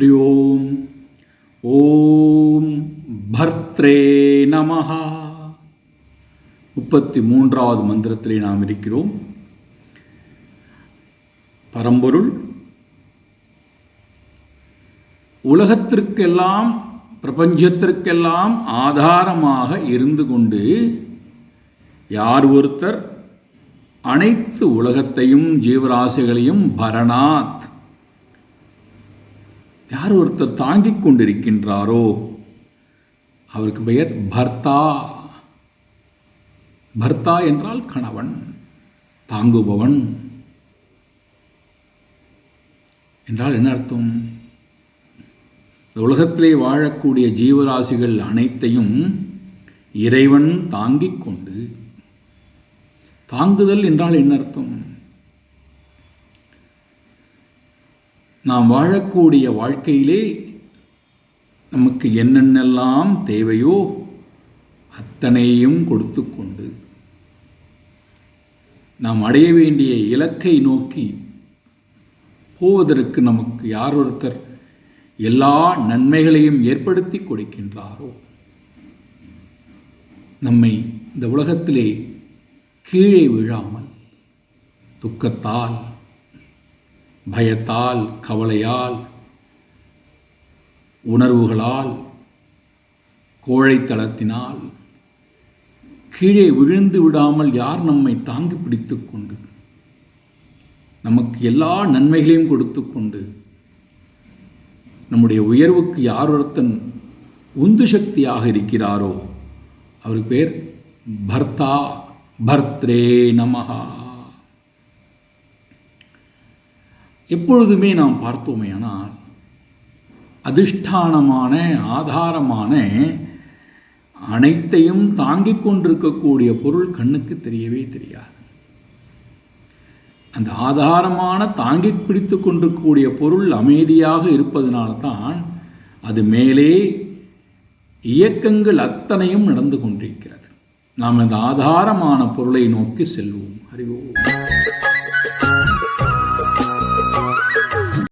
ஹரி ஓம் ஓம் birthday நமஹா. முப்பத்தி மூன்றாவது மந்திரத்திலே நாம் இருக்கிறோம். பரம்பொருள். உலகத்திற்கெல்லாம் பிரபஞ்சத்திற்கெல்லாம் ஆதாரமாக இருந்து கொண்டு யார் ஒருத்தர் அனைத்து உலகத்தையும் ஜீவராசிகளையும் பரணாத் யார் ஒருத்தர் தாங்கிக் கொண்டிருக்கின்றாரோ அவருக்கு பெயர் பர்த்தா பர்த்தா என்றால் கணவன் தாங்குபவன் என்றால் என்ன அர்த்தம்? இந்த உலகத்திலே வாழக்கூடிய ஜீவராசிகள் அனைத்தையும் இறைவன் தாங்கிக் கொண்டு தாங்குதல் என்றால் என்ன அர்த்தம்? நாம் வாழக்கூடிய வாழ்க்கையிலே நமக்கு என்னென்னலாம் தேவையோ அத்தனையும் கொடுத்து கொண்டு நாம் அடைய வேண்டிய இலக்கை நோக்கி போவதற்கு நமக்கு யார் ஒருத்தர் எல்லா நன்மைகளையும் ஏற்படுத்தி கொடுக்கின்றாரோ? நம்மை இந்த உலகத்திலே கீழே விழாமல் துக்கத்தால் பயத்தால் கவலையால் உணர்வுகளால் கோழைத்தளத்தினால் கீழே விழுந்து விடாமல் யார் நம்மை தாங்கி பிடித்து கொண்டு நமக்கு எல்லா நன்மைகளையும் கொடுத்து கொண்டு நம்முடைய உயர்வுக்கு யார் ஒருத்தன் உந்து சக்தியாக இருக்கிறாரோ அவர் பேர் பர்த்தா பர்த்ரே நமஹா. எப்பொழுதுமே நாம் பார்த்தோமே ஆனால் அதிஷ்டானமான ஆதாரமான அனைத்தையும் தாங்கிக் கொண்டிருக்கக்கூடிய பொருள் கண்ணுக்கு தெரியவே தெரியாது. அந்த ஆதாரமான தாங்கி பிடித்து கொண்டிருக்கக்கூடிய பொருள் அமைதியாக இருப்பதனால்தான் அது மேலே இயக்கங்கள் அத்தனையும் நடந்து கொண்டிருக்கிறது. நாம் இந்த ஆதாரமான பொருளை நோக்கி செல்வோம். அறிவோம்.